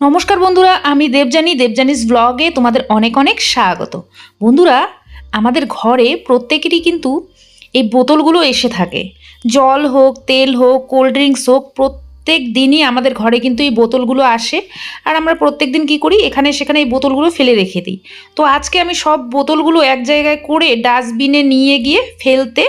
নমস্কার বন্ধুরা, আমি দেবজানি দেবজানিস ব্লগে তোমাদের অনেক অনেক স্বাগত। বন্ধুরা, আমাদের ঘরে প্রত্যেকেরই কিন্তু এই বোতলগুলো এসে থাকে। জল হোক, তেল হোক কোল্ড ড্রিঙ্কস হোক, প্রত্যেক দিনই আমাদের ঘরে কিন্তু এই বোতলগুলো আসে। আর আমরা প্রত্যেক দিন কী করি? এখানে সেখানে এই বোতলগুলো ফেলে রেখে দিই। তো আজকে আমি সব বোতলগুলো এক জায়গায় করে ডাস্টবিনে নিয়ে গিয়ে ফেলতে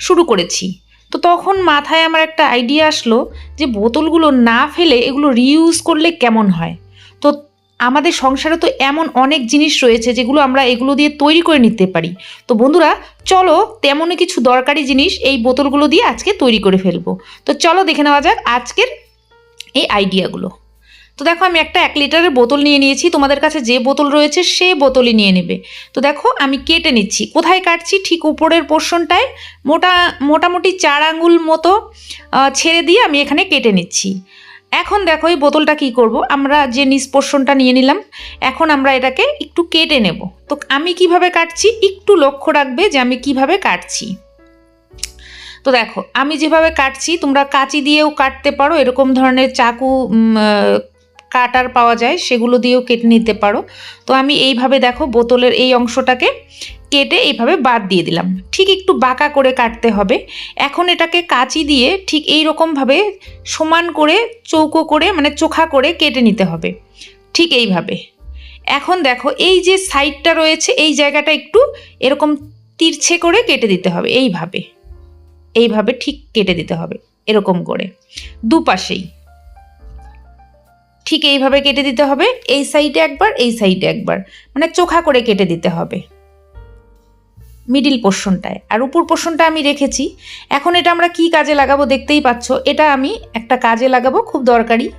শুরু করেছি। তো তখন মাথায় আমার একটা আইডিয়া আসলো যে বোতলগুলো না ফেলে এগুলো রিউজ করলে কেমন হয়? তো আমাদের সংসারে তো এমন অনেক জিনিস রয়েছে যেগুলো আমরা এগুলো দিয়ে তৈরি করে নিতে পারি। তো বন্ধুরা, চলো তেমনই কিছু দরকারি জিনিস এই বোতলগুলো দিয়ে আজকে তৈরি করে ফেলব। তো চলো দেখে নেওয়া যাক আজকের এই আইডিয়াগুলো তো দেখো, আমি একটা এক লিটারের বোতল নিয়ে নিয়েছি। তোমাদের কাছে যে বোতল রয়েছে সে বোতলই নিয়ে নেবে। তো দেখো, আমি কেটে নিচ্ছি। কোথায় কাটছি? ঠিক উপরের পোর্শনটায় মোটা, মোটামুটি চার আঙ্গুল মতো ছেড়ে দিয়ে আমি এখানে কেটে নিচ্ছি। এখন দেখো, এই বোতলটা কি করব? আমরা যে পোর্শনটা নিয়ে নিলাম, এখন আমরা এটাকে একটু কেটে নেব। তো আমি কীভাবে কাটছি? একটু লক্ষ্য রাখবে যে আমি কীভাবে কাটছি। তো দেখো, আমি যেভাবে কাটছি, তোমরা কাঁচি দিয়েও কাটতে পারো। এরকম ধরনের চাকু কাটার পাওয়া যায়, সেগুলো দিয়েও কেটে নিতে পারো। তো আমি এইভাবে দেখো বোতলের এই অংশটাকে কেটে এইভাবে বাদ দিয়ে দিলাম। ঠিক একটু বাঁকা করে কাটতে হবে। এখন এটাকে কাঁচি দিয়ে ঠিক এই রকমভাবে সমান করে, চৌকো করে মানে চোখা করে কেটে নিতে হবে। ঠিক এইভাবে। এখন দেখো এই যে সাইডটা রয়েছে, এই জায়গাটা একটু এরকম তিরছে করে কেটে দিতে হবে। এইভাবে। এইভাবে ঠিক কেটে দিতে হবে, এরকম করে। দুপাশেই। ঠিক এইভাবে কেটে দিতে হবে। এই সাইডে একবার, এই সাইডে একবার। মানে চোখা করে কেটে দিতে হবে। মিডিল পোর্শনটায় আর উপর পোর্শনটা আমি রেখেছি। এখন এটা আমরা কি কাজে লাগাবো দেখতেই পাচ্ছ। এটা আমি একটা কাজে লাগাবো খুব দরকারি।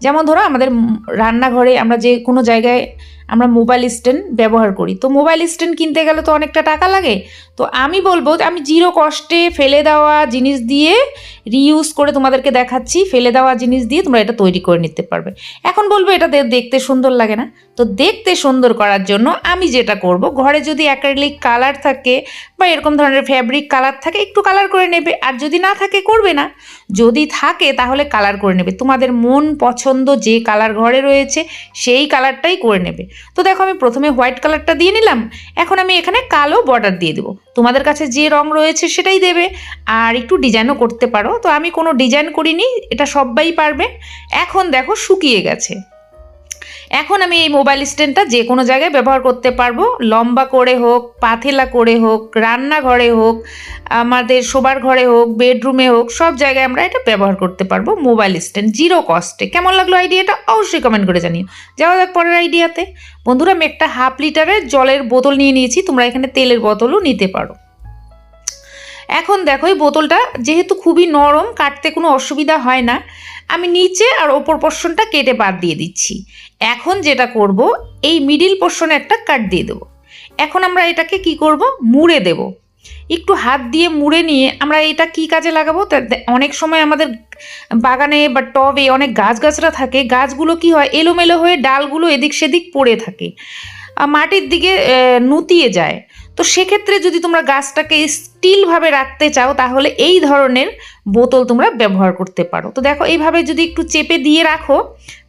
যেমন ধরো আমাদের রান্নাঘরে আমরা যে কোনো জায়গায় আমরা মোবাইল স্ট্যান্ড ব্যবহার করি। তো মোবাইল স্ট্যান্ড কিনতে গেলে তো অনেকটা টাকা লাগে। তো আমি বলব আমি জিরো কষ্টে ফেলে দেওয়া জিনিস দিয়ে রিইউজ করে তোমাদেরকে দেখাচ্ছি। ফেলে দেওয়া জিনিস দিয়ে তোমরা এটা তৈরি করে নিতে পারবে। এখন বলব এটা দেখতে সুন্দর লাগে না। তো দেখতে সুন্দর করার জন্য আমি যেটা করব, ঘরে যদি অ্যাক্রেলিক কালার থাকে বা এরকম ধরনের ফ্যাব্রিক কালার থাকে, একটু কালার করে নেবে। আর যদি না থাকে, করবে না। যদি থাকে, তাহলে কালার করে নেবে। তোমাদের মন পছন্দ যে কালার ঘরে রয়েছে, সেই কালারটাই করে নেবে। তো দেখো আমি প্রথমে হোয়াইট কালারটা দিয়ে নিলাম। এখন আমি এখানে কালো বর্ডার দিয়ে দেবো। তোমাদের কাছে যে রং রয়েছে সেটাই দেবে। আর একটু ডিজাইনও করতে পারো। তো আমি কোনো ডিজাইন করিনি, এটা সবাই পারবে। এখন দেখো শুকিয়ে গেছে। এখন আমি এই মোবাইল স্ট্যান্ডটা যে কোনো জায়গায় ব্যবহার করতে পারব। লম্বা করে হোক পাথেলা করে হোক, রান্নাঘরে হোক, আমাদের শোবার ঘরে হোক বেডরুমে হোক, সব জায়গায় আমরা এটা ব্যবহার করতে পারব মোবাইল স্ট্যান্ড জিরো কস্টে কেমন লাগল আইডিয়াটা অবশ্যই কমেন্ট করে জানিও। যাওয়া যাক পরের আইডিয়াতে বন্ধুরা, আমি একটা হাফ লিটারের জলের বোতল নিয়ে নিয়েছি। তোমরা এখানে তেলের বোতলও নিতে পারো। এখন দেখো, এই বোতলটা যেহেতু খুবই নরম, কাটতে কোনো অসুবিধা হয় না, আমি নিচে আর ওপর পোর্শনটা কেটে বাদ দিয়ে দিচ্ছি। এখন যেটা করব, এই মিডিল পোর্শনে একটা কাট দিয়ে দেবো। এখন আমরা এটাকে কি করব? মুড়ে দেব। একটু হাত দিয়ে মুড়ে নিয়ে আমরা এটা কি কাজে লাগাবো? অনেক সময় আমাদের বাগানে বা টবে অনেক গাছ গাছগাছরা থাকে, গাছগুলো কি হয়, এলোমেলো হয়ে ডালগুলো এদিক সেদিক পড়ে থাকে। মাটির দিকে নুতিয়ে যায়। তো সেক্ষেত্রে যদি তোমরা গাছটাকে স্টিলভাবে রাখতে চাও, তাহলে এই ধরনের বোতল তোমরা ব্যবহার করতে পারো। তো দেখো, এইভাবে যদি একটু চেপে দিয়ে রাখো,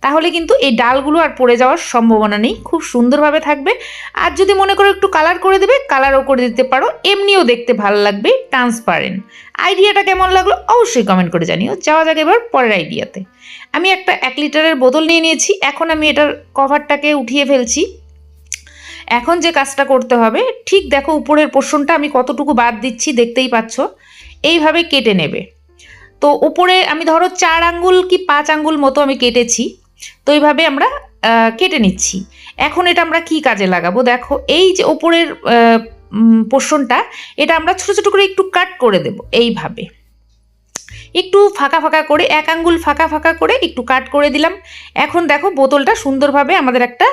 তাহলে কিন্তু এই ডালগুলো আর পড়ে যাওয়ার সম্ভাবনা নেই। খুব সুন্দরভাবে থাকবে। আর যদি মনে করো একটু কালার করে দেবে কালারও করে দিতে পারো। এমনিও দেখতে ভালো লাগবে ট্রান্সপারেন্ট আইডিয়াটা কেমন লাগল অবশ্যই কমেন্ট করে জানিও। যাওয়া যাক এবার পরের আইডিয়াতে। আমি একটা এক লিটারের বোতল নিয়ে নিয়েছি। এখন আমি এটার কভারটাকে উঠিয়ে ফেলছি। এখন যে কাজটা করতে হবে, ঠিক দেখো উপরের পোর্শনটা আমি কতটুকু বাদ দিচ্ছি দেখতেই পাচ্ছ, এইভাবে কেটে নেবে। তো উপরে আমি ধরো চার আঙ্গুল কি পাঁচ আঙ্গুল মতো আমি কেটেছি, তো এইভাবে আমরা কেটে নিচ্ছি। এখন এটা আমরা কি কাজে লাগাবো? দেখো এই যে ওপরের পোর্শনটা এটা আমরা ছোটো ছোটো করে একটু কাট করে দেব এইভাবে। একটু ফাঁকা ফাঁকা করে, এক আঙ্গুল ফাঁকা ফাঁকা করে একটু কাট করে দিলাম। এখন দেখো বোতলটা সুন্দরভাবে আমাদের একটা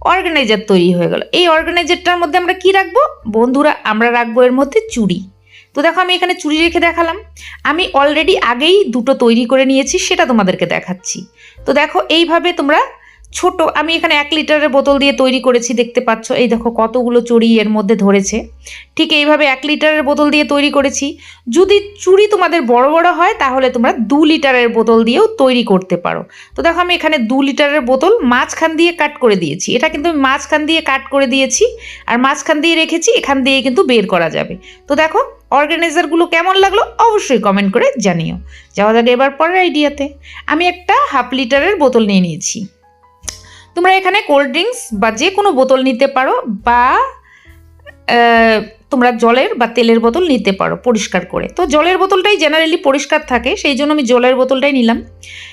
অর্গানাইজার তৈরি হয়ে গেল। এই অর্গানাইজারটার মধ্যে আমরা কি রাখব? বন্ধুরা, আমরা রাখব এর মধ্যে চুড়ি। তো দেখো, আমি এখানে চুড়ি রেখে দেখালাম। আমি অলরেডি আগেই দুটো তৈরি করে নিয়েছি, সেটা তোমাদেরকে দেখাচ্ছি। তো দেখো, এইভাবে তোমরা ছোট, আমি এখানে এক লিটারের বোতল দিয়ে তৈরি করেছি, দেখতে পাচ্ছ। এই দেখো কতগুলো চুড়ি এর মধ্যে ধরেছে। ঠিক এইভাবে এক লিটারের বোতল দিয়ে তৈরি করেছি। যদি চুড়ি তোমাদের বড় বড় হয়, তাহলে তোমরা দু লিটারের বোতল দিয়েও তৈরি করতে পারো। তো দেখো আমি এখানে দু লিটারের বোতল মাঝখান দিয়ে কাট করে দিয়েছি। এটা কিন্তু আমি মাঝখান দিয়ে কাট করে দিয়েছি আর মাঝখান দিয়ে রেখেছি, এখান দিয়ে কিন্তু বের করা যাবে। তো দেখো অর্গানাইজারগুলো কেমন লাগল অবশ্যই কমেন্ট করে জানিও। যাওয়া যাবে এবার পরের আইডিয়াতে। আমি একটা হাফ লিটারের বোতল নিয়ে নিয়েছি। তোমরা এখানে কোল্ড ড্রিঙ্কস বা যে কোনো বোতল নিতে পারো বা তোমরা জলের বা তেলের বোতল নিতে পারো পরিষ্কার করে। তো জলের বোতলটাই জেনারেলি পরিষ্কার থাকে, সেই জন্য আমি জলের বোতলটাই নিলাম।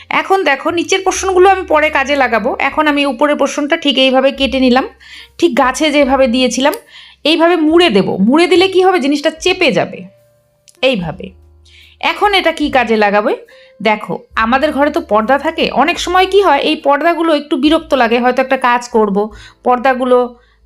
এখন দেখো, নিচের পোর্শনগুলো আমি পরে কাজে লাগাবো। এখন আমি উপরের পোর্শনটা ঠিক এইভাবে কেটে নিলাম। ঠিক গাছে যেভাবে দিয়েছিলাম, এইভাবে মুড়ে দেব। মুড়ে দিলে কি হবে? জিনিসটা চেপে যাবে। এইভাবে। এখন এটা কি কাজে লাগাবে? দেখো, আমাদের ঘরে তো পর্দা থাকে। অনেক সময় কি হয়, এই পর্দাগুলো একটু বিরক্ত লাগে, হয়তো একটা কাজ করব, পর্দাগুলো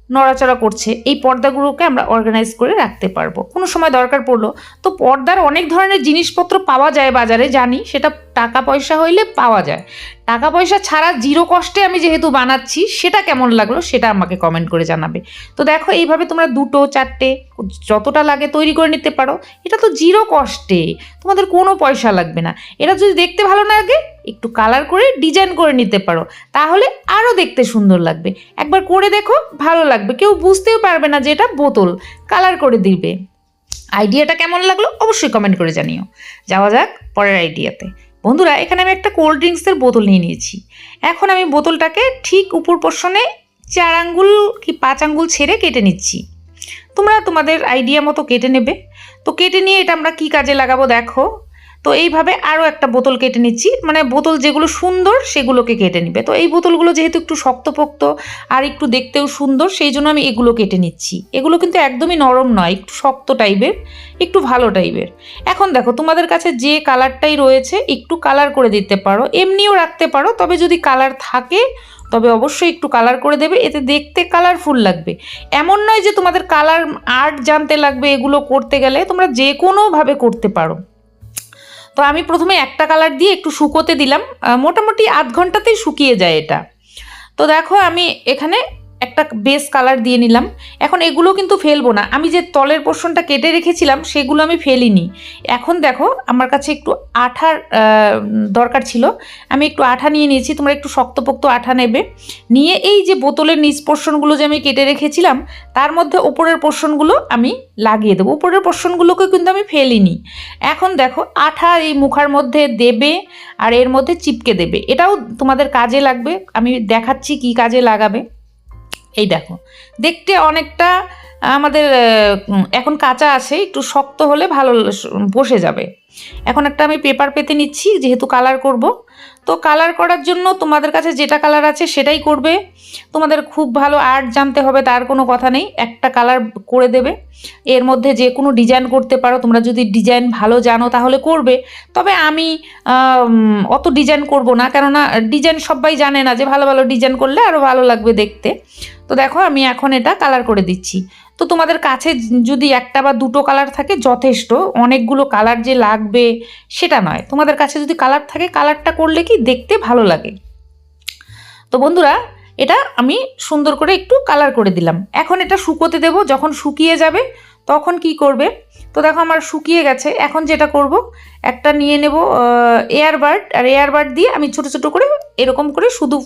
নড়াচড়া করছে, এই পর্দাগুলোকে আমরা অর্গানাইজ করে রাখতে পারব। কোনো সময় দরকার পড়ল, তো পর্দার অনেক ধরনের জিনিসপত্র পাওয়া যায় বাজারে, জানি, সেটা টাকা পয়সা হইলে পাওয়া যায়। টাকা পয়সা ছাড়া জিরো কষ্টে আমি যেহেতু বানাচ্ছি, সেটা কেমন লাগল সেটা আমাকে কমেন্ট করে জানাবে। তো দেখো, এইভাবে তোমরা দুটো, চারটে, যতটা লাগে তৈরি করে নিতে পারো। এটা তো জিরো কষ্টে, তোমাদের কোনো পয়সা লাগবে না। এটা যদি দেখতে ভালো না লাগে, একটু কালার করে ডিজাইন করে নিতে পারো। তাহলে আরও দেখতে সুন্দর লাগবে। একবার করে দেখো, ভালো লাগবে। কেউ বুঝতেও পারবে না যে এটা বোতল কালার করে দিবে। আইডিয়াটা কেমন লাগল, অবশ্যই কমেন্ট করে জানিও। যাওয়া যাক পরের আইডিয়াতে বন্ধুরা, এখানে আমি একটা কোল্ড ড্রিঙ্কসের বোতল নিয়ে নিয়েছি। এখন আমি বোতলটাকে ঠিক উপর পোর্শনে চার আঙ্গুল কি পাঁচ আঙ্গুল ছেড়ে কেটে নিচ্ছি। তোমরা তোমাদের আইডিয়া মতো কেটে নেবে। তো কেটে নিয়ে এটা আমরা কি কাজে লাগাবো দেখো। তো এইভাবে আরও একটা বোতল কেটে নিচ্ছি। মানে বোতল যেগুলো সুন্দর সেগুলোকে কেটে নিবে। তো এই বোতলগুলো যেহেতু একটু শক্তপোক্ত আর একটু দেখতেও সুন্দর, সেই জন্য আমি এগুলো কেটে নিচ্ছি। এগুলো কিন্তু একদমই নরম নয়, একটু শক্ত টাইপের, একটু ভালো টাইপের। এখন দেখো, তোমাদের কাছে যে কালারটাই রয়েছে, একটু কালার করে দিতে পারো। এমনিও রাখতে পারো, তবে যদি কালার থাকে, তবে অবশ্যই একটু কালার করে দেবে। এতে দেখতে কালারফুল লাগবে। এমন নয় যে তোমাদের কালার আর্ট জানতে লাগবে এগুলো করতে গেলে, তোমরা যে কোনোভাবে করতে পারো। তো আমি প্রথমে একটা কালার দিয়ে একটু শুকোতে দিলাম। মোটামুটি আধ ঘন্টাতেই শুকিয়ে যায় এটা। তো দেখো আমি এখানে একটা বেস কালার দিয়ে নিলাম। এখন এগুলো কিন্তু ফেলব না। আমি যে তলের পোর্শনটা কেটে রেখেছিলাম, সেগুলো আমি ফেলিনি। এখন দেখো, আমার কাছে একটু আঠার দরকার ছিল। আমি একটু আঠা নিয়ে নিয়েছি, তোমরা একটু শক্তপোক্ত আঠা নেবে। নিয়ে এই যে বোতলের নিচ পোর্শনগুলো যে আমি কেটে রেখেছিলাম, তার মধ্যে ওপরের পোর্শনগুলো আমি লাগিয়ে দেবো। উপরের পোর্শনগুলোকে কিন্তু আমি ফেলিনি। এখন দেখো, আঠা এই মুখার মধ্যে দেবে আর এর মধ্যে চিপকে দেবে। এটাও তোমাদের কাজে লাগবে। আমি দেখাচ্ছি কি কাজে লাগাবে। এই দেখো, দেখতে অনেকটা, আমাদের এখন কাঁচা আছে, একটু শক্ত হলে ভালো বসে যাবে। এখন একটা আমি পেপার পেতে নিচ্ছি, যেহেতু কালার করব। তো কালার করার জন্য তোমাদের কাছে যেটা কালার আছে সেটাই করবে। তোমাদের খুব ভালো আর্ট জানতে হবে, তার কোনো কথা নেই। একটা কালার করে দেবে। এর মধ্যে যে কোনো ডিজাইন করতে পারো। তোমরা যদি ডিজাইন ভালো জানো তাহলে করবে। তবে আমি অত ডিজাইন করব না। কেননা ডিজাইন সবাই জানে না যে ভালো ভালো ডিজাইন করলে আরও ভালো লাগবে দেখতে। তো দেখো আমি এখন এটা কালার করে দিচ্ছি। তো তোমাদের কাছে যদি একটা বা দুটো কালার থাকে, যথেষ্ট। অনেকগুলো কালার যে লাগবে, সেটা নয়। তোমাদের কাছে যদি কালার থাকে কালারটা করলে কি দেখতে ভালো লাগে। তো বন্ধুরা, এটা আমি সুন্দর করে একটু কালার করে দিলাম। এখন এটা শুকোতে দেব। যখন শুকিয়ে যাবে, তখন কি করবে? তো দেখো আমার শুকিয়ে গেছে। এখন যেটা করব, একটা নিয়ে নেব এয়ারবার্ড আর এয়ারবার্ড দিয়ে আমি ছোট ছোট করে এরকম করে শুধু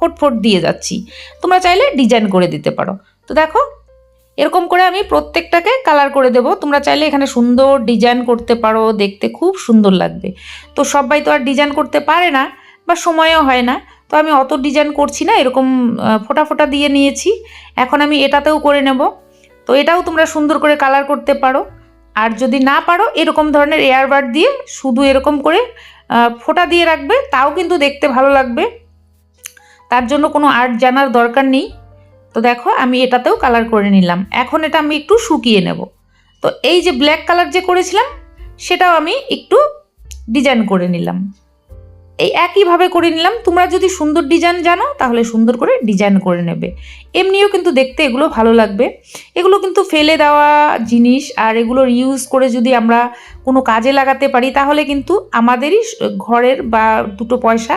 ফোট ফোট দিয়ে যাচ্ছি। তোমরা চাইলে ডিজাইন করে দিতে পারো। তো দেখো, এরকম করে আমি প্রত্যেকটাকে কালার করে দেব। তোমরা চাইলে এখানে সুন্দর ডিজাইন করতে পারো, দেখতে খুব সুন্দর লাগবে। তো সবাই তো আর ডিজাইন করতে পারে না বা সময়ও হয় না। তো আমি অত ডিজাইন করছি না, এরকম ফোঁটা ফোঁটা দিয়ে নিয়েছি। এখন আমি এটাতেও করে নেব। তো এটাও তোমরা সুন্দর করে কালার করতে পারো। আর যদি না পারো, এরকম ধরনের এয়ারবাড দিয়ে শুধু এরকম করে ফোঁটা দিয়ে রাখবে, তাও কিন্তু দেখতে ভালো লাগবে। তার জন্য কোনো আর্ট জানার দরকার নেই। তো দেখো, আমি এটাতেও কালার করে নিলাম। এখন এটা আমি একটু শুকিয়ে নেব। তো এই যে ব্ল্যাক কালার যে করেছিলাম, সেটাও আমি একটু ডিজাইন করে নিলাম। এই একইভাবে করে নিলাম। তোমরা যদি সুন্দর ডিজাইন জানো, তাহলে সুন্দর করে ডিজাইন করে নেবে। এমনিও কিন্তু দেখতে এগুলো ভালো লাগবে। এগুলো কিন্তু ফেলে দেওয়া জিনিস, আর এগুলোর ইউজ করে যদি আমরা কোনো কাজে লাগাতে পারি, তাহলে কিন্তু আমাদেরই ঘরের বা দুটো পয়সা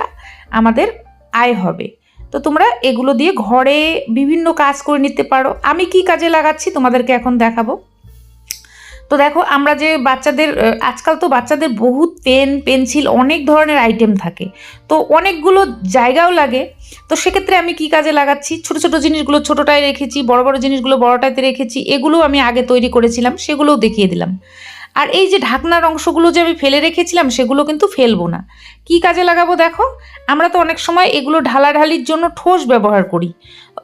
আমাদের আয় হবে। তো তোমরা এগুলো দিয়ে ঘরে বিভিন্ন কাজ করে নিতে পারো। আমি কি কাজে লাগাচ্ছি তোমাদেরকে এখন দেখাবো। তো দেখো, আমরা যে বাচ্চাদের আজকাল তো বাচ্চাদের বহুত পেন, পেন্সিল অনেক ধরনের আইটেম থাকে। তো অনেকগুলো জায়গাও লাগে। তো সেক্ষেত্রে আমি কি কাজে লাগাচ্ছি? ছোট ছোট জিনিসগুলো ছোটোটায় রেখেছি, বড় বড় জিনিসগুলো বড়টাতে রেখেছি, এগুলোও আমি আগে তৈরি করেছিলাম, সেগুলোও দেখিয়ে দিলাম। আর এই যে ঢাকনার অংশগুলো যে আমি ফেলে রেখেছিলাম, সেগুলো কিন্তু ফেলব না। কি কাজে লাগাবো দেখো? আমরা তো অনেক সময় এগুলো ঢালাঢালির জন্য ঠোস ব্যবহার করি।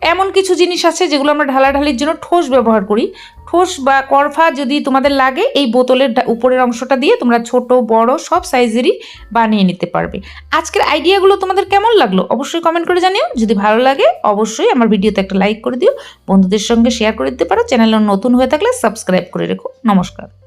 এমন কিছু জিনিস আছে যেগুলো আমরা ঢালাঢালির জন্য ঠোস ব্যবহার করি। ঠোস বা করফা যদি তোমাদের লাগে, এই বোতলের উপরের অংশটা দিয়ে তোমরা ছোট, বড়, সব সাইজেরই বানিয়ে নিতে পারবে। আজকের আইডিয়াগুলো তোমাদের কেমন লাগল অবশ্যই কমেন্ট করে জানিও। যদি ভালো লাগে, অবশ্যই আমার ভিডিওতে একটা লাইক করে দিও। বন্ধুদের সঙ্গে শেয়ার করে দিতে পারো। চ্যানেল নতুন হয়ে থাকলে সাবস্ক্রাইব করে রেখো। নমস্কার।